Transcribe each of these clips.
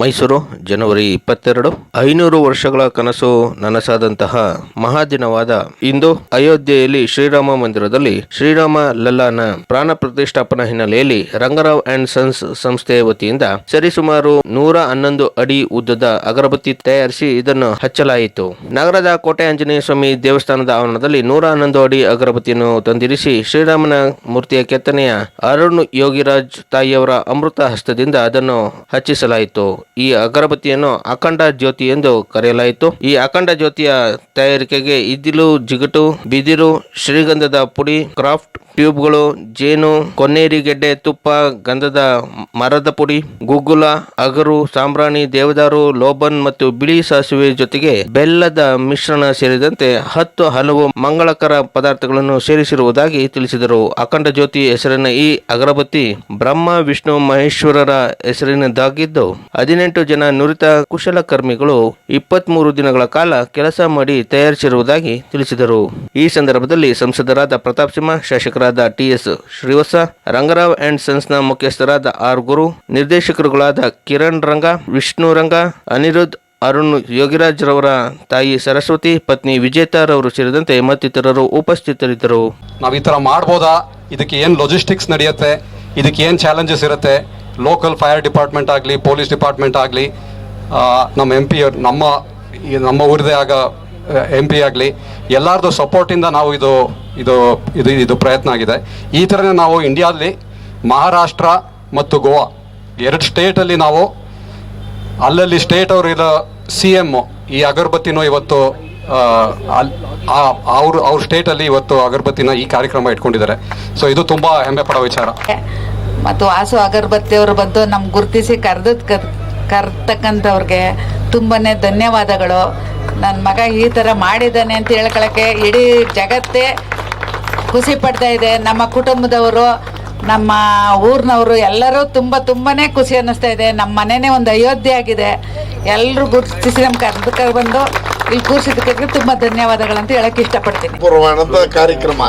ಮೈಸೂರು, ಜನವರಿ ಇಪ್ಪತ್ತೆರಡು. ಐನೂರು ವರ್ಷಗಳ ಕನಸು ನನಸಾದಂತಹ ಮಹಾದಿನವಾದ ಇಂದು ಅಯೋಧ್ಯೆಯಲ್ಲಿ ಶ್ರೀರಾಮ ಮಂದಿರದಲ್ಲಿ ಶ್ರೀರಾಮ ಲಲ್ಲಾನ ಪ್ರಾಣ ಪ್ರತಿಷ್ಠಾಪನಾ ಹಿನ್ನೆಲೆಯಲ್ಲಿ ರಂಗರಾವ್ ಅಂಡ್ ಸನ್ಸ್ ಸಂಸ್ಥೆಯ ವತಿಯಿಂದ ಸರಿಸುಮಾರು ನೂರ ಹನ್ನೊಂದು ಅಡಿ ಉದ್ದದ ಅಗರಬತ್ತಿ ತಯಾರಿಸಿ ಇದನ್ನು ಹಚ್ಚಲಾಯಿತು. ನಗರದ ಕೋಟೆ ಆಂಜನೇಯ ಸ್ವಾಮಿ ದೇವಸ್ಥಾನದ ಆವರಣದಲ್ಲಿ ನೂರ ಹನ್ನೊಂದು ಅಡಿ ಅಗರಬತ್ತಿಯನ್ನು ತಂದಿರಿಸಿ ಶ್ರೀರಾಮನ ಮೂರ್ತಿಯ ಕೆತ್ತನೆಯ ಅರುಣ್ ಯೋಗಿರಾಜ್ ತಾಯಿಯವರ ಅಮೃತ ಹಸ್ತದಿಂದ ಅದನ್ನು ಹಚ್ಚಿಸಲಾಯಿತು. ಈ ಅಗರಬತ್ತಿಯನ್ನು ಅಖಂಡ ಜ್ಯೋತಿ ಎಂದು ಕರೆಯಲಾಯಿತು. ಈ ಅಖಂಡ ಜ್ಯೋತಿಯ ತಯಾರಿಕೆಗೆ ಇದ್ದಿಲು ಜಿಗಟು, ಬಿದಿರು, ಶ್ರೀಗಂಧದ ಪುಡಿ, ಕ್ರಾಫ್ಟ್ ಟ್ಯೂಬ್ಗಳು, ಜೇನು, ಕೊನ್ನೇರಿ ಗೆಡ್ಡೆ, ತುಪ್ಪ, ಗಂಧದ ಮರದ ಪುಡಿ, ಗುಗ್ಗುಲ, ಅಗರು, ಸಾಂಬ್ರಾಣಿ, ದೇವದಾರು, ಲೋಬನ್ ಮತ್ತು ಬಿಳಿ ಸಾಸಿವೆ ಜೊತೆಗೆ ಬೆಲ್ಲದ ಮಿಶ್ರಣ ಸೇರಿದಂತೆ ಹತ್ತು ಹಲವು ಮಂಗಳಕರ ಪದಾರ್ಥಗಳನ್ನು ಸೇರಿಸಿರುವುದಾಗಿ ತಿಳಿಸಿದರು. ಅಖಂಡ ಜ್ಯೋತಿ ಹೆಸರಿನ ಈ ಅಗರಬತ್ತಿ ಬ್ರಹ್ಮ, ವಿಷ್ಣು, ಮಹೇಶ್ವರರ ಹೆಸರಿನದ್ದಾಗಿದ್ದು ಹದಿನೆಂಟು ಜನ ನುರಿತ ಕುಶಲಕರ್ಮಿಗಳು ಇಪ್ಪತ್ಮೂರು ದಿನಗಳ ಕಾಲ ಕೆಲಸ ಮಾಡಿ ತಯಾರಿಸಿರುವುದಾಗಿ ತಿಳಿಸಿದರು. ಈ ಸಂದರ್ಭದಲ್ಲಿ ಸಂಸದರಾದ ಪ್ರತಾಪ್ ಸಿಂಹ ಶಾಸಕರಾದ ಟಿಎಸ್ ಶ್ರೀವತ್ಸ, ರಂಗರಾವ್ ಅಂಡ್ ಸನ್ಸ್ನ ಮುಖ್ಯಸ್ಥರಾದ ಆರ್ ಗುರು, ನಿರ್ದೇಶಕರುಗಳಾದ ಕಿರಣ್ ರಂಗ, ವಿಷ್ಣು ರಂಗ, ಅನಿರುದ್ಧ್, ಅರುಣ್ ಯೋಗಿರಾಜ್ ರವರ ತಾಯಿ ಸರಸ್ವತಿ, ಪತ್ನಿ ವಿಜೇತಾರವರು ಸೇರಿದಂತೆ ಮತ್ತಿತರರು ಉಪಸ್ಥಿತರಿದ್ದರು. ನಾವು ಈ ಥರ ಮಾಡ್ಬೋದಾ? ಇದಕ್ಕೆ ಏನು ಲೊಜಿಸ್ಟಿಕ್ಸ್ ನಡೆಯುತ್ತೆ? ಇದಕ್ಕೆ ಏನು ಚಾಲೆಂಜಸ್ ಇರುತ್ತೆ? ಲೋಕಲ್ ಫೈರ್ ಡಿಪಾರ್ಟ್ಮೆಂಟ್ ಆಗಲಿ ಪೊಲೀಸ್ ಡಿಪಾರ್ಟ್ಮೆಂಟ್ ಆಗಲಿ ನಮ್ಮ ಎಂ ಪಿ ನಮ್ಮ ನಮ್ಮ ಊರದೇ ಆಗ ಎಂ ಪಿ ಆಗಲಿ, ಎಲ್ಲರದು ಸಪೋರ್ಟಿಂದ ನಾವು ಇದು ಇದು ಇದು ಇದು ಪ್ರಯತ್ನ ಆಗಿದೆ. ಈ ಥರನೇ ನಾವು ಇಂಡಿಯಾದಲ್ಲಿ ಮಹಾರಾಷ್ಟ್ರ ಮತ್ತು ಗೋವಾ, ಎರಡು ಸ್ಟೇಟಲ್ಲಿ ನಾವು, ಅಲ್ಲಲ್ಲಿ ಸ್ಟೇಟ್ ಅವರು ಇರೋ ಸಿ ಎಂ ಈ ಅಗರಬತ್ತಿನೂ ಇವತ್ತು ಅವ್ರ ಅವ್ರ ಸ್ಟೇಟಲ್ಲಿ ಇವತ್ತು ಅಗರ್ಬತ್ತಿನ ಈ ಕಾರ್ಯಕ್ರಮ ಇಟ್ಕೊಂಡಿದ್ದಾರೆ. ಸೊ ಇದು ತುಂಬ ಹೆಮ್ಮೆ ಪಡೋ ವಿಚಾರ. ಮತ್ತು ಆಸು ಅಗರ್ಬತ್ತಿ ಅವರು ಬಂದು ನಮ್ಗೆ ಗುರುತಿಸಿ ಕರೆದದ್ ಕರ್ತಕ್ಕಂಥವ್ರಿಗೆ ತುಂಬನೇ ಧನ್ಯವಾದಗಳು. ನನ್ನ ಮಗ ಈ ಥರ ಮಾಡಿದ್ದಾನೆ ಅಂತ ಹೇಳ್ಕೊಳಕ್ಕೆ ಇಡೀ ಜಗತ್ತೇ ಖುಷಿ ಪಡ್ತಾ ಇದೆ. ನಮ್ಮ ಕುಟುಂಬದವರು, ನಮ್ಮ ಊರಿನವರು ಎಲ್ಲರೂ ತುಂಬ ತುಂಬಾ ಖುಷಿ ಅನ್ನಿಸ್ತಾ ಇದೆ. ನಮ್ಮ ಮನೆನೇ ಒಂದು ಅಯೋಧ್ಯೆ ಆಗಿದೆ. ಎಲ್ಲರೂ ಗುರುತಿಸಿ ನಮ್ಮ ಕರ್ನಾಟಕ ಬಂದು ಇಲ್ಲಿ ಕೂರಿಸಿದ್ದಕ್ಕೆ ತುಂಬ ಧನ್ಯವಾದಗಳಂತ ಹೇಳಕ್ಕೆ ಇಷ್ಟಪಡ್ತೀನಿ. ಪೂರ್ವಾಣದ ಕಾರ್ಯಕ್ರಮ.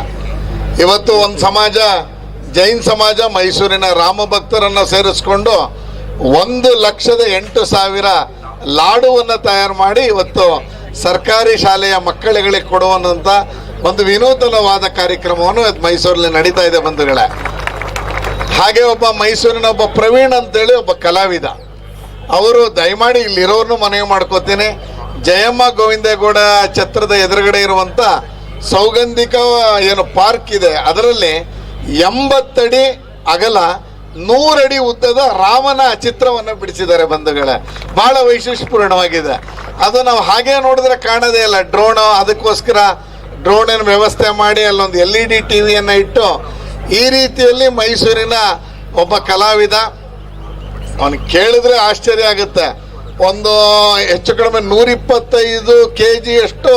ಇವತ್ತು ಒಂದು ಸಮಾಜ, ಜೈನ್ ಸಮಾಜ ಮೈಸೂರಿನ ರಾಮ ಭಕ್ತರನ್ನ ಸೇರಿಸ್ಕೊಂಡು ಒಂದು ಲಕ್ಷದ ಎಂಟು ಸಾವಿರ ಲಾಡುವನ್ನು ತಯಾರು ಮಾಡಿ ಇವತ್ತು ಸರ್ಕಾರಿ ಶಾಲೆಯ ಮಕ್ಕಳುಗಳಿಗೆ ಕೊಡುವಂತ ಒಂದು ವಿನೂತನವಾದ ಕಾರ್ಯಕ್ರಮವನ್ನು ಮೈಸೂರಲ್ಲಿ ನಡೀತಾ ಇದೆ ಬಂಧುಗಳೇ. ಹಾಗೆ ಒಬ್ಬ ಮೈಸೂರಿನ ಒಬ್ಬ ಪ್ರವೀಣ್ ಅಂತೇಳಿ ಒಬ್ಬ ಕಲಾವಿದ. ಅವರು ದಯಮಾಡಿ ಇಲ್ಲಿರೋರ್ನು ಮನವಿ ಮಾಡ್ಕೋತೀನಿ. ಜಯಮ್ಮ ಗೋವಿಂದೇಗೌಡ ಛತ್ರದ ಎದುರುಗಡೆ ಇರುವಂತ ಸೌಗಂಧಿಕ ಏನು ಪಾರ್ಕ್ ಇದೆ. ಅದರಲ್ಲಿ ಎಂಬತ್ತಡಿ ಅಗಲ ನೂರಡಿ ಉದ್ದದ ರಾಮನ ಚಿತ್ರವನ್ನು ಬಿಡಿಸಿದ್ದಾರೆ ಬಂಧುಗಳೇ. ಬಹಳ ವೈಶಿಷ್ಟ್ಯಪೂರ್ಣವಾಗಿದೆ. ಅದು ನಾವು ಹಾಗೆ ನೋಡಿದ್ರೆ ಕಾಣೋದೇ ಇಲ್ಲ. ಡ್ರೋಣ ಅದಕ್ಕೋಸ್ಕರ ಡ್ರೋನಿನ ವ್ಯವಸ್ಥೆ ಮಾಡಿ ಅಲ್ಲೊಂದು ಎಲ್ ಇ ಡಿ ಟಿ ವಿಯನ್ನು ಇಟ್ಟು ಈ ರೀತಿಯಲ್ಲಿ ಮೈಸೂರಿನ ಒಬ್ಬ ಕಲಾವಿದ, ಅವನು ಕೇಳಿದ್ರೆ ಆಶ್ಚರ್ಯ ಆಗುತ್ತೆ. ಒಂದು ಹೆಚ್ಚು ಕಡಿಮೆ ನೂರಿಪ್ಪತ್ತೈದು ಕೆ ಜಿಯಷ್ಟು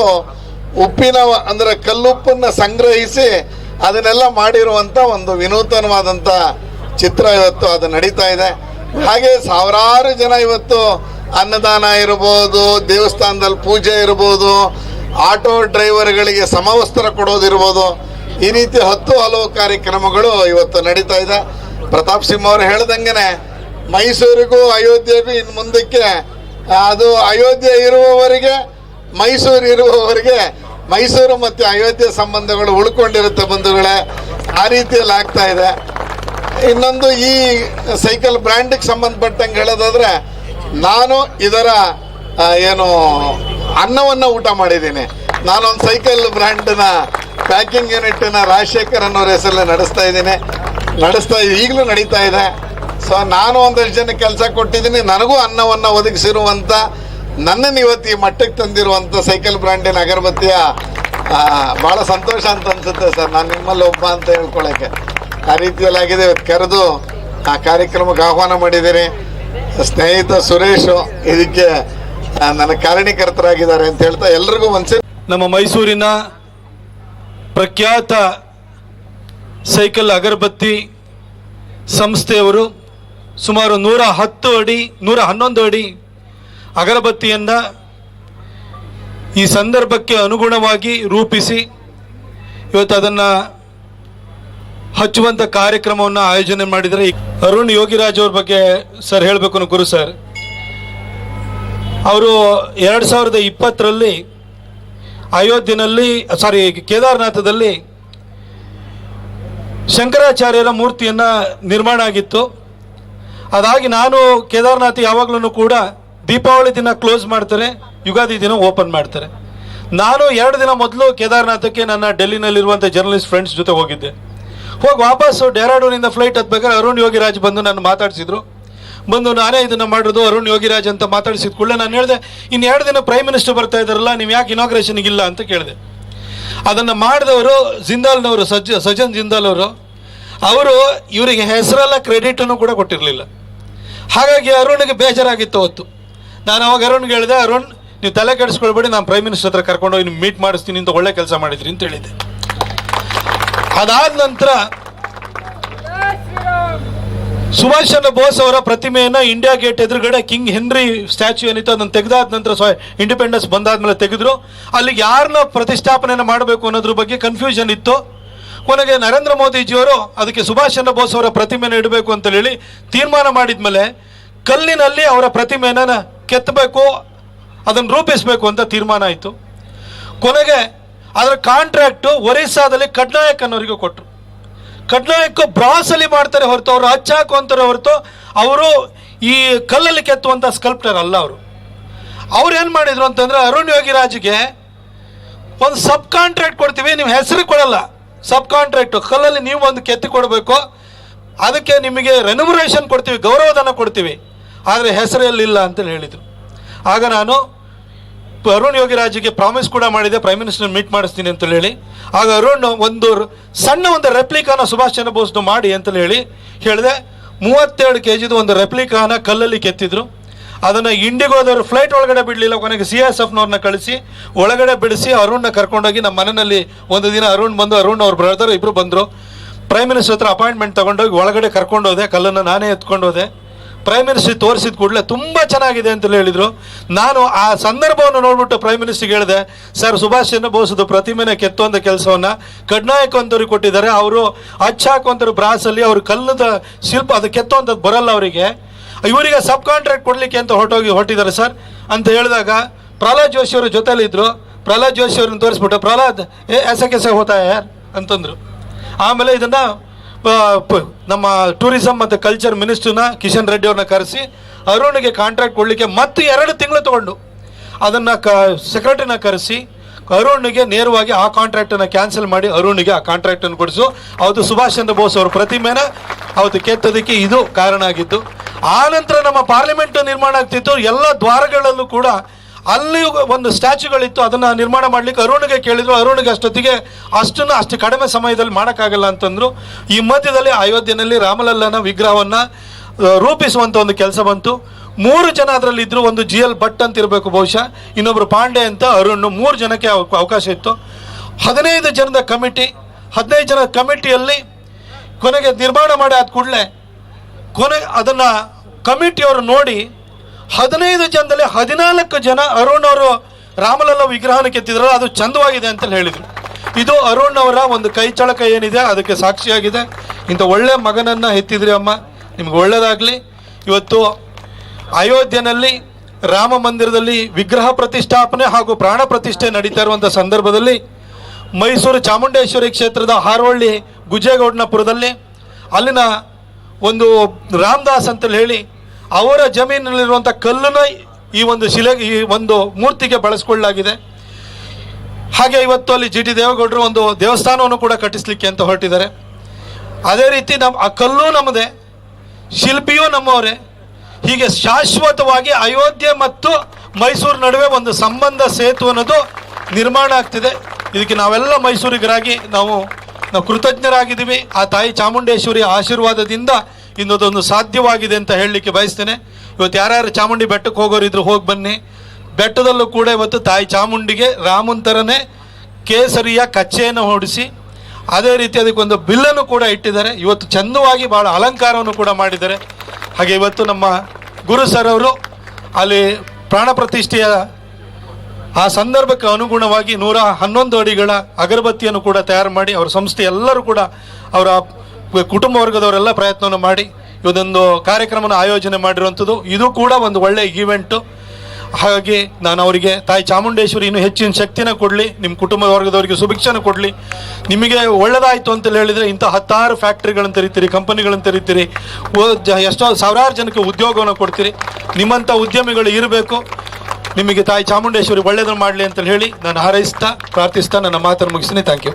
ಉಪ್ಪಿನ ಅಂದ್ರೆ ಕಲ್ಲುಪ್ಪನ್ನು ಸಂಗ್ರಹಿಸಿ ಅದನ್ನೆಲ್ಲ ಮಾಡಿರುವಂಥ ಒಂದು ವಿನೂತನವಾದಂಥ ಚಿತ್ರ ಇವತ್ತು ಅದು ನಡೀತಾ ಇದೆ. ಹಾಗೆ ಸಾವಿರಾರು ಜನ ಇವತ್ತು ಅನ್ನದಾನ ಇರ್ಬೋದು, ದೇವಸ್ಥಾನದಲ್ಲಿ ಪೂಜೆ ಇರ್ಬೋದು ಆಟೋ ಡ್ರೈವರ್ಗಳಿಗೆ ಸಮವಸ್ತ್ರ ಕೊಡೋದಿರ್ಬೋದು. ಈ ರೀತಿ ಹತ್ತು ಹಲವು ಕಾರ್ಯಕ್ರಮಗಳು ಇವತ್ತು ನಡೀತಾ ಇದೆ. ಪ್ರತಾಪ್ ಸಿಂಹ ಅವರು ಹೇಳ್ದಂಗೆನೆ ಮೈಸೂರಿಗೂ ಅಯೋಧ್ಯೆಗೂ ಇನ್ನು ಮುಂದಕ್ಕೆ ಅದು ಅಯೋಧ್ಯೆ ಇರುವವರಿಗೆ, ಮೈಸೂರು ಇರುವವರಿಗೆ, ಮೈಸೂರು ಮತ್ತು ಅಯೋಧ್ಯೆ ಸಂಬಂಧಗಳು ಉಳ್ಕೊಂಡಿರುತ್ತೆ ಬಂಧುಗಳೇ. ಆ ರೀತಿಯಲ್ಲಿ ಆಗ್ತಾ ಇದೆ. ಇನ್ನೊಂದು ಈ ಸೈಕಲ್ ಬ್ರ್ಯಾಂಡಿಗೆ ಸಂಬಂಧಪಟ್ಟಂಗೆ ಹೇಳೋದಾದ್ರೆ, ನಾನು ಇದರ ಏನು ಅನ್ನವನ್ನು ಊಟ ಮಾಡಿದ್ದೀನಿ. ನಾನೊಂದು ಸೈಕಲ್ ಬ್ರ್ಯಾಂಡ್ನ ಪ್ಯಾಕಿಂಗ್ ಯೂನಿಟ್ನ ರಾಜಶೇಖರ್ ಅನ್ನೋರ ಹೆಸರಲ್ಲಿ ನಡೆಸ್ತಾ ಇದ್ದೀನಿ. ನಡೆಸ್ತಾ ಈಗಲೂ ನಡೀತಾ ಇದೆ. ಸೊ ನಾನು ಒಂದಷ್ಟು ಜನ ಕೆಲಸ ಕೊಟ್ಟಿದ್ದೀನಿ. ನನಗೂ ಅನ್ನವನ್ನು ಒದಗಿಸಿರುವಂಥ ನನ್ನನ್ನು ಇವತ್ತು ಈ ಮಟ್ಟಕ್ಕೆ ತಂದಿರುವಂಥ ಸೈಕಲ್ ಬ್ರ್ಯಾಂಡಿನ ಅಗರಬತ್ತಿಯ ಭಾಳ ಸಂತೋಷ ಅಂತ ಅನ್ಸುತ್ತೆ ಸರ್. ನಾನು ನಿಮ್ಮಲ್ಲಿ ಒಬ್ಬ ಅಂತ ಹೇಳ್ಕೊಳಕ್ಕೆ. ಆ ರೀತಿಯಲ್ಲಿ ಆಗಿದೆ. ಕರೆದು ಆ ಕಾರ್ಯಕ್ರಮಕ್ಕೆ ಆಹ್ವಾನ ಮಾಡಿದ್ದೀನಿ. ಸ್ನೇಹಿತ ಸುರೇಶು, ಇದಕ್ಕೆ ನನ್ನ ಕಾರಣೀಕರ್ತರಾಗಿದ್ದಾರೆ ಅಂತ ಹೇಳ್ತಾ ಎಲ್ರಿಗೂ ಒಂದ್ಸರಿ ನಮ್ಮ ಮೈಸೂರಿನ ಪ್ರಖ್ಯಾತ ಸೈಕಲ್ ಅಗರಬತ್ತಿ ಸಂಸ್ಥೆಯವರು ಸುಮಾರು ನೂರ ಹತ್ತು ಅಡಿ, ನೂರ ಹನ್ನೊಂದು ಅಡಿ ಅಗರಬತ್ತಿಯನ್ನು ಈ ಸಂದರ್ಭಕ್ಕೆ ಅನುಗುಣವಾಗಿ ರೂಪಿಸಿ ಇವತ್ತು ಅದನ್ನು ಹಚ್ಚುವಂಥ ಕಾರ್ಯಕ್ರಮವನ್ನು ಆಯೋಜನೆ ಮಾಡಿದರೆ ಅರುಣ್ ಯೋಗಿರಾಜ್ ಅವ್ರ ಬಗ್ಗೆ ಸರ್ ಹೇಳಬೇಕು ಗುರು ಸರ್. ಅವರು ಎರಡು ಸಾವಿರದ ಇಪ್ಪತ್ತರಲ್ಲಿ ಅಯೋಧ್ಯೆಯಲ್ಲಿ ಸಾರಿ ಕೇದಾರನಾಥದಲ್ಲಿ ಶಂಕರಾಚಾರ್ಯರ ಮೂರ್ತಿಯನ್ನು ನಿರ್ಮಾಣ ಆಗಿತ್ತು. ಅದಾಗಿ ನಾನು ಕೇದಾರನಾಥ ಯಾವಾಗಲೂ ಕೂಡ ದೀಪಾವಳಿ ದಿನ ಕ್ಲೋಸ್ ಮಾಡ್ತಾರೆ ಯುಗಾದಿ ದಿನ ಓಪನ್ ಮಾಡ್ತಾರೆ ನಾನು ಎರಡು ದಿನ ಮೊದಲು ಕೇದಾರನಾಥಕ್ಕೆ ನನ್ನ ಡೆಲ್ಲಿನಲ್ಲಿರುವಂಥ ಜರ್ನಲಿಸ್ಟ್ ಫ್ರೆಂಡ್ಸ್ ಜೊತೆ ಹೋಗಿದ್ದೆ. ಹೋಗಿ ವಾಪಸ್ಸು ಡೆಹ್ರಾಡೂನಿಂದ ಫ್ಲೈಟ್ ಹತ್ಬೇಕಾದ್ರೆ ಅರುಣ್ ಯೋಗಿರಾಜ್ ಬಂದು ನನ್ನ ಮಾತಾಡಿಸಿದ್ರು. ಬಂದು ನಾನೇ ಇದನ್ನು ಮಾಡಿರೋದು, ಅರುಣ್ ಯೋಗಿರಾಜ್ ಅಂತ ಮಾತಾಡಿಸಿದ ಕೂಡಲೇ ನಾನು ಹೇಳಿದೆ ಇನ್ನು ಎರಡು ದಿನ ಪ್ರೈಮ್ ಮಿನಿಸ್ಟರ್ ಬರ್ತಾ ಇದ್ದಾರಲ್ಲ ನೀವು ಯಾಕೆ ಇನಾಗ್ರೇಷನ್ಗೆ ಇಲ್ಲ ಅಂತ ಕೇಳಿದೆ. ಅದನ್ನು ಮಾಡಿದವರು ಜಿಂದಾಲ್ನವರು ಸಜ್ಜ ಸಜ್ಜನ್ ಜಿಂದಾಲ್ ಅವರು ಅವರು ಇವರಿಗೆ ಹೆಸರೆಲ್ಲ ಕ್ರೆಡಿಟನ್ನು ಕೂಡ ಕೊಟ್ಟಿರಲಿಲ್ಲ. ಹಾಗಾಗಿ ಅರುಣ್ಗೆ ಬೇಜಾರಾಗಿತ್ತು ಅವತ್ತು. ನಾನು ಅವಾಗ ಅರುಣ್ಗೆ ಹೇಳಿದೆ, ಅರುಣ್, ನೀವು ತಲೆ ಕೆಡಿಸ್ಕೊಳ್ಬೇಡಿ, ನಾನು ಪ್ರೈಮ್ ಮಿನಿಸ್ಟರ್ ಹತ್ರ ಕರ್ಕೊಂಡೋಗಿ ಹೋಗಿ ಮೀಟ್ ಮಾಡಿಸ್ತೀನಿ ಅಂತ ಒಳ್ಳೆ ಕೆಲಸ ಮಾಡಿದ್ರಿ ಅಂತ ಹೇಳಿದೆ ಅದಾದ ನಂತರ ಸುಭಾಷ್ ಚಂದ್ರ ಬೋಸ್ ಅವರ ಪ್ರತಿಮೆಯನ್ನ ಇಂಡಿಯಾ ಗೇಟ್ ಎದುರುಗಡೆ ಕಿಂಗ್ ಹೆನ್ರಿ ಸ್ಟ್ಯಾಚ್ಯೂ ಏನಿತ್ತು ಅದನ್ನು ತೆಗೆದಾದ ನಂತರ ಇಂಡಿಪೆಂಡೆನ್ಸ್ ಬಂದಾದ್ಮೇಲೆ ತೆಗೆದ್ರು. ಅಲ್ಲಿಗೆ ಯಾರನ್ನ ಪ್ರತಿಷ್ಠಾಪನೆಯನ್ನು ಮಾಡಬೇಕು ಅನ್ನೋದ್ರ ಬಗ್ಗೆ ಕನ್ಫ್ಯೂಷನ್ ಇತ್ತು. ಕೊನೆಗೆ ನರೇಂದ್ರ ಮೋದಿಜಿಯವರು ಅದಕ್ಕೆ ಸುಭಾಷ್ ಚಂದ್ರ ಬೋಸ್ ಅವರ ಪ್ರತಿಮೆಯನ್ನು ಇಡಬೇಕು ಅಂತ ಹೇಳಿ ತೀರ್ಮಾನ ಮಾಡಿದ್ಮೇಲೆ ಕಲ್ಲಿನಲ್ಲಿ ಅವರ ಪ್ರತಿಮೆಯನ್ನು ಕೆತ್ತಬೇಕು, ಅದನ್ನು ರೂಪಿಸಬೇಕು ಅಂತ ತೀರ್ಮಾನ ಆಯಿತು. ಕೊನೆಗೆ ಅದರ ಕಾಂಟ್ರಾಕ್ಟು ಒರಿಸ್ಸಾದಲ್ಲಿ ಕಡ್ನಾಯಕ್ ಅನ್ನೋರಿಗೆ ಕೊಟ್ಟರು ಕಡ್ನಾಯಕ್ ಬ್ರಾಸಲ್ಲಿ ಮಾಡ್ತಾರೆ ಹೊರತು, ಅವರು ಹಚ್ಚ ಹಾಕುವಂತಾರೆ ಹೊರತು, ಅವರು ಈ ಕಲ್ಲಲ್ಲಿ ಕೆತ್ತುವಂಥ ಸ್ಕಲ್ಪ್ಟರ್ ಅಲ್ಲ ಅವರು. ಅವ್ರು ಏನು ಮಾಡಿದ್ರು ಅಂತಂದ್ರೆ ಅರುಣ್ ಯೋಗಿರಾಜ್ಗೆ ಒಂದು ಸಬ್ ಕಾಂಟ್ರಾಕ್ಟ್ ಕೊಡ್ತೀವಿ ನೀವು ಹೆಸರು ಕೊಡಲ್ಲ. ಸಬ್ ಕಾಂಟ್ರಾಕ್ಟು ಕಲ್ಲಲ್ಲಿ ನೀವು ಒಂದು ಕೆತ್ತಿ ಕೊಡಬೇಕು, ಅದಕ್ಕೆ ನಿಮಗೆ ರೆನ್ಯುಮರೇಷನ್ ಕೊಡ್ತೀವಿ, ಗೌರವಧನ ಕೊಡ್ತೀವಿ. ಆದರೆ ಹೆಸರಲ್ಲಿಲ್ಲ ಅಂತ ಹೇಳಿದರು. ಆಗ ನಾನು ಅರುಣ್ ಯೋಗಿರಾಜ್ಗೆ ಪ್ರಾಮಿಸ್ ಕೂಡ ಮಾಡಿದೆ ಪ್ರೈಮ್ ಮಿನಿಸ್ಟರ್ ಮೀಟ್ ಮಾಡಿಸ್ತೀನಿ ಅಂತ ಹೇಳಿ. ಆಗ ಅರುಣ್ ಒಂದು ಸಣ್ಣ ಒಂದು ರೆಪ್ಲಿಕಾನ ಸುಭಾಷ್ ಚಂದ್ರ ಬೋಸ್ನು ಮಾಡಿ ಅಂತ ಹೇಳಿ ಹೇಳಿದೆ. ಮೂವತ್ತೆರಡು ಕೆ ಜಿದು ಒಂದು ರೆಪ್ಲಿಕಾನ ಕಲ್ಲಲ್ಲಿ ಕೆತ್ತಿದ್ರು. ಅದನ್ನು ಇಂಡಿಗೋದವರು ಫ್ಲೈಟ್ ಒಳಗಡೆ ಬಿಡಲಿಲ್ಲ, ಕೊನೆಗೆ ಸಿ ಎಸ್ ಎಫ್ನವ್ರನ್ನ ಕಳಿಸಿ, ಒಳಗಡೆ ಬಿಡಿಸಿ ಅರುಣ್ನ ಕರ್ಕೊಂಡೋಗಿ ನಮ್ಮ ಮನೆಯಲ್ಲಿ ಒಂದು ದಿನ ಅರುಣ್ ಬಂದು ಅರುಣ್ ಅವ್ರ ಬ್ರದರ್ ಇಬ್ಬರು ಬಂದರು. ಪ್ರೈಮ್ ಮಿನಿಸ್ಟರ್ ಹತ್ರ ಅಪಾಯಿಂಟ್ಮೆಂಟ್ ತೊಗೊಂಡೋಗಿ ಒಳಗಡೆ ಕರ್ಕೊಂಡೋದೆ, ಕಲ್ಲನ್ನು ನಾನೇ ಎತ್ಕೊಂಡು ಹೋದೆ ಪ್ರೈಮ್ ಮಿನಿಸ್ಟ್ರಿ ತೋರಿಸಿದ ಕೂಡಲೇ ತುಂಬ ಚೆನ್ನಾಗಿದೆ ಅಂತ ಹೇಳಿದರು. ನಾನು ಆ ಸಂದರ್ಭವನ್ನು ನೋಡಿಬಿಟ್ಟು ಪ್ರೈಮ್ ಮಿನಿಸ್ಟ್ರಿಗೆ ಹೇಳಿದೆ, ಸರ್, ಸುಭಾಷ್ ಚಂದ್ರ ಬೋಸದು ಪ್ರತಿಮೆನ ಕೆತ್ತುವಂಥ ಕೆಲಸವನ್ನು ಕಡ್ನಾಯಕ ಅಂತವ್ರಿಗೆ ಕೊಟ್ಟಿದ್ದಾರೆ. ಅವರು ಅಚ್ಚಾಕುವಂಥವ್ರು ಬ್ರಾಸಲ್ಲಿ ಅವರು ಕಲ್ಲದ ಶಿಲ್ಪ ಅದು ಕೆತ್ತುವಂಥದ್ದು ಬರಲ್ಲ ಅವರಿಗೆ. ಇವರಿಗೆ ಸಬ್ ಕಾಂಟ್ರಾಕ್ಟ್ ಕೊಡಲಿಕ್ಕೆ ಅಂತ ಹೊರಟೋಗಿ ಹೊರಟಿದ್ದಾರೆ, ಸರ್. ಅಂತ ಹೇಳಿದಾಗ ಪ್ರಹ್ಲಾದ್ ಜೋಶಿ ಅವರು ಜೊತೆಯಲ್ಲಿದ್ದರು ಪ್ರಹ್ಲಾದ್ ಜೋಶಿ ಅವ್ರನ್ನ ತೋರಿಸ್ಬಿಟ್ಟು, ಪ್ರಹ್ಲಾದ್, ಏ ಎಸೆ ಕೆಸ ಹೋತಾ ಯಾರ್? ಅಂತಂದರು. ಆಮೇಲೆ ಇದನ್ನು ನಮ್ಮ ಟೂರಿಸಂ ಮತ್ತು ಕಲ್ಚರ್ ಮಿನಿಸ್ಟ್ರನ್ನ ಕಿಶನ್ ರೆಡ್ಡಿ ಅವ್ರನ್ನ ಕರೆಸಿ ಅರುಣ್ಗೆ ಕಾಂಟ್ರಾಕ್ಟ್ ಕೊಡಲಿಕ್ಕೆ ಮತ್ತೆ ಎರಡು ತಿಂಗಳು ತಗೊಂಡು. ಅದನ್ನು ಕ ಸೆಕ್ರೆಟರಿನ ಕರೆಸಿ ಅರುಣ್ಗೆ ನೇರವಾಗಿ ಆ ಕಾಂಟ್ರಾಕ್ಟನ್ನು ಕ್ಯಾನ್ಸಲ್ ಮಾಡಿ ಅರುಣ್ಗೆ ಆ ಕಾಂಟ್ರಾಕ್ಟನ್ನು ಕೊಡಿಸು. ಅವತ್ತು ಸುಭಾಷ್ ಚಂದ್ರ ಬೋಸ್ ಅವರ ಪ್ರತಿಮೆನ ಅವತ್ತು ಕೆತ್ತೋದಕ್ಕೆ ಇದು ಕಾರಣ ಆಗಿತ್ತು ಆನಂತರ ನಂತರ ನಮ್ಮ ಪಾರ್ಲಿಮೆಂಟ್ ನಿರ್ಮಾಣ ಆಗ್ತಿತ್ತು. ಎಲ್ಲ ದ್ವಾರಗಳಲ್ಲೂ ಕೂಡ ಅಲ್ಲಿ ಒಂದು ಸ್ಟ್ಯಾಚ್ಯೂಗಳಿತ್ತು, ಅದನ್ನು ನಿರ್ಮಾಣ ಮಾಡಲಿಕ್ಕೆ ಅರುಣ್ಗೆ ಕೇಳಿದ್ರು. ಅರುಣ್ಗೆ ಅಷ್ಟೊತ್ತಿಗೆ ಅಷ್ಟನ್ನು ಅಷ್ಟು ಕಡಿಮೆ ಸಮಯದಲ್ಲಿ ಮಾಡೋಕ್ಕಾಗಲ್ಲ ಅಂತಂದರು. ಈ ಮಧ್ಯದಲ್ಲಿ ಅಯೋಧ್ಯೆಯಲ್ಲಿ ರಾಮಲಲ್ಲನ ವಿಗ್ರಹವನ್ನು ರೂಪಿಸುವಂಥ ಒಂದು ಕೆಲಸ ಬಂತು. ಮೂರು ಜನ ಅದರಲ್ಲಿ ಇದ್ರು, ಒಂದು ಜಿ ಎಲ್ ಭಟ್ ಅಂತ ಇರಬೇಕು ಬಹುಶಃ ಇನ್ನೊಬ್ಬರು ಪಾಂಡೆ ಅಂತ ಅರುಣ್ ಮೂರು ಜನಕ್ಕೆ ಅವ- ಅವಕಾಶ ಇತ್ತು. ಹದಿನೈದು ಜನದ ಕಮಿಟಿ, ಹದಿನೈದು ಜನ ಕಮಿಟಿಯಲ್ಲಿ ಕೊನೆಗೆ ನಿರ್ಮಾಣ ಮಾಡಿ ಆದ ಕೂಡಲೇ ಕೊನೆ ಅದನ್ನು ಕಮಿಟಿಯವರು ನೋಡಿ ಹದಿನೈದು ಜನದಲ್ಲಿ ಹದಿನಾಲ್ಕು ಜನ ಅರುಣ್ ಅವರು ರಾಮಲಲ್ಲ ವಿಗ್ರಹನ ಕೆತ್ತಿದ್ರಲ್ಲ ಅದು ಚಂದವಾಗಿದೆ ಅಂತ ಹೇಳಿದರು. ಇದು ಅರುಣ್ ಅವರ ಒಂದು ಕೈ ಚಳಕ ಏನಿದೆ, ಅದಕ್ಕೆ ಸಾಕ್ಷಿಯಾಗಿದೆ. ಇಂಥ ಒಳ್ಳೆ ಮಗನನ್ನು ಹೆತ್ತಿದ್ರಿ ಅಮ್ಮ, ನಿಮ್ಗೆ ಒಳ್ಳೆಯದಾಗಲಿ ಇವತ್ತು ಅಯೋಧ್ಯೆಯಲ್ಲಿ ರಾಮ ಮಂದಿರದಲ್ಲಿ ವಿಗ್ರಹ ಪ್ರತಿಷ್ಠಾಪನೆ ಹಾಗೂ ಪ್ರಾಣ ಪ್ರತಿಷ್ಠೆ ನಡೀತಾ ಇರುವಂಥ ಸಂದರ್ಭದಲ್ಲಿ ಮೈಸೂರು ಚಾಮುಂಡೇಶ್ವರಿ ಕ್ಷೇತ್ರದ ಹಾರೋಳ್ಳಿ ಗುಜೇಗೌಡನಪುರದಲ್ಲಿ ಅಲ್ಲಿನ ಒಂದು ರಾಮದಾಸ್ ಅಂತ ಹೇಳಿ ಅವರ ಜಮೀನಿನಲ್ಲಿರುವಂಥ ಕಲ್ಲನ್ನು ಈ ಒಂದು ಶಿಲೆ ಈ ಒಂದು ಮೂರ್ತಿಗೆ ಬಳಸ್ಕೊಳ್ಳಲಾಗಿದೆ. ಹಾಗೆ ಇವತ್ತು ಅಲ್ಲಿ ಜಿ ಟಿ ದೇವೇಗೌಡರು ಒಂದು ದೇವಸ್ಥಾನವನ್ನು ಕೂಡ ಕಟ್ಟಿಸ್ಲಿಕ್ಕೆ ಅಂತ ಹೊರಟಿದ್ದಾರೆ. ಅದೇ ರೀತಿ ನಮ್ಮ ಆ ಕಲ್ಲು ನಮ್ಮದೇ ಶಿಲ್ಪಿಯೂ ನಮ್ಮವರೇ. ಹೀಗೆ ಶಾಶ್ವತವಾಗಿ ಅಯೋಧ್ಯೆ ಮತ್ತು ಮೈಸೂರು ನಡುವೆ ಒಂದು ಸಂಬಂಧ ಸೇತು ಅನ್ನೋದು ನಿರ್ಮಾಣ ಆಗ್ತಿದೆ. ಇದಕ್ಕೆ ನಾವೆಲ್ಲ ಮೈಸೂರಿಗರಾಗಿ ನಾವು ನಾವು ಕೃತಜ್ಞರಾಗಿದ್ದೀವಿ. ಆ ತಾಯಿ ಚಾಮುಂಡೇಶ್ವರಿ ಆಶೀರ್ವಾದದಿಂದ ಇನ್ನೊಂದೊಂದು ಸಾಧ್ಯವಾಗಿದೆ ಅಂತ ಹೇಳಲಿಕ್ಕೆ ಬಯಸ್ತೇನೆ. ಇವತ್ತು ಯಾರ್ಯಾರು ಚಾಮುಂಡಿ ಬೆಟ್ಟಕ್ಕೆ ಹೋಗೋರಿದ್ರು ಹೋಗಿ ಬನ್ನಿ. ಬೆಟ್ಟದಲ್ಲೂ ಕೂಡ ಇವತ್ತು ತಾಯಿ ಚಾಮುಂಡಿಗೆ ರಾಮಂತರನೇ ಕೇಸರಿಯ ಕಚ್ಚೆಯನ್ನು ಹೊಡಿಸಿ, ಅದೇ ರೀತಿ ಅದಕ್ಕೊಂದು ಬಿಲ್ಲನ್ನು ಕೂಡ ಇಟ್ಟಿದ್ದಾರೆ. ಇವತ್ತು ಚಂದವಾಗಿ ಭಾಳ ಅಲಂಕಾರವನ್ನು ಕೂಡ ಮಾಡಿದ್ದಾರೆ. ಹಾಗೆ ಇವತ್ತು ನಮ್ಮ ಗುರು ಸರ್ ಅವರು ಅಲ್ಲಿ ಪ್ರಾಣ ಪ್ರತಿಷ್ಠೆಯ ಆ ಸಂದರ್ಭಕ್ಕೆ ಅನುಗುಣವಾಗಿ ನೂರ ಹನ್ನೊಂದು ಅಡಿಗಳ ಅಗರಬತ್ತಿಯನ್ನು ಕೂಡ ತಯಾರು ಮಾಡಿ, ಅವರ ಸಂಸ್ಥೆ ಎಲ್ಲರೂ ಕೂಡ ಅವರ ಕುಟುಂಬ ವರ್ಗದವರೆಲ್ಲ ಪ್ರಯತ್ನವನ್ನು ಮಾಡಿ, ಇದೊಂದು ಕಾರ್ಯಕ್ರಮನ ಆಯೋಜನೆ ಮಾಡಿರುವಂಥದ್ದು. ಇದು ಕೂಡ ಒಂದು ಒಳ್ಳೆಯ ಈವೆಂಟು ಹಾಗಾಗಿ ನಾನು ಅವರಿಗೆ, ತಾಯಿ ಚಾಮುಂಡೇಶ್ವರಿ ಇನ್ನೂ ಹೆಚ್ಚಿನ ಶಕ್ತಿನ ಕೊಡಲಿ ನಿಮ್ಮ ಕುಟುಂಬ ವರ್ಗದವರಿಗೆ ಸುಭಿಕ್ಷನ ಕೊಡಲಿ. ನಿಮಗೆ ಒಳ್ಳೆದಾಯಿತು ಅಂತ ಹೇಳಿದರೆ ಇಂಥ ಹತ್ತಾರು ಫ್ಯಾಕ್ಟ್ರಿಗಳನ್ನು ತೆರಿತೀರಿ ಕಂಪನಿಗಳನ್ನು ತೆರಿತೀರಿ. ಎಷ್ಟೋ ಸಾವಿರಾರು ಜನಕ್ಕೆ ಉದ್ಯೋಗವನ್ನು ಕೊಡ್ತೀರಿ. ನಿಮ್ಮಂಥ ಉದ್ಯಮಿಗಳು ಇರಬೇಕು. ನಿಮಗೆ ತಾಯಿ ಚಾಮುಂಡೇಶ್ವರಿ ಒಳ್ಳೆಯದನ್ನು ಮಾಡಲಿ ಅಂತ ಹೇಳಿ ನಾನು ಹಾರೈಸ್ತಾ, ಪ್ರಾರ್ಥಿಸ್ತಾ ನನ್ನ ಮಾತನ್ನು ಮುಗಿಸ್ತೀನಿ. ಥ್ಯಾಂಕ್ ಯು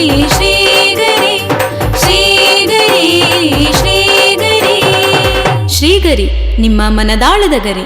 ಶ್ರೀಗರಿ ನಿಮ್ಮ ಮನದಾಳದ ಗರಿ.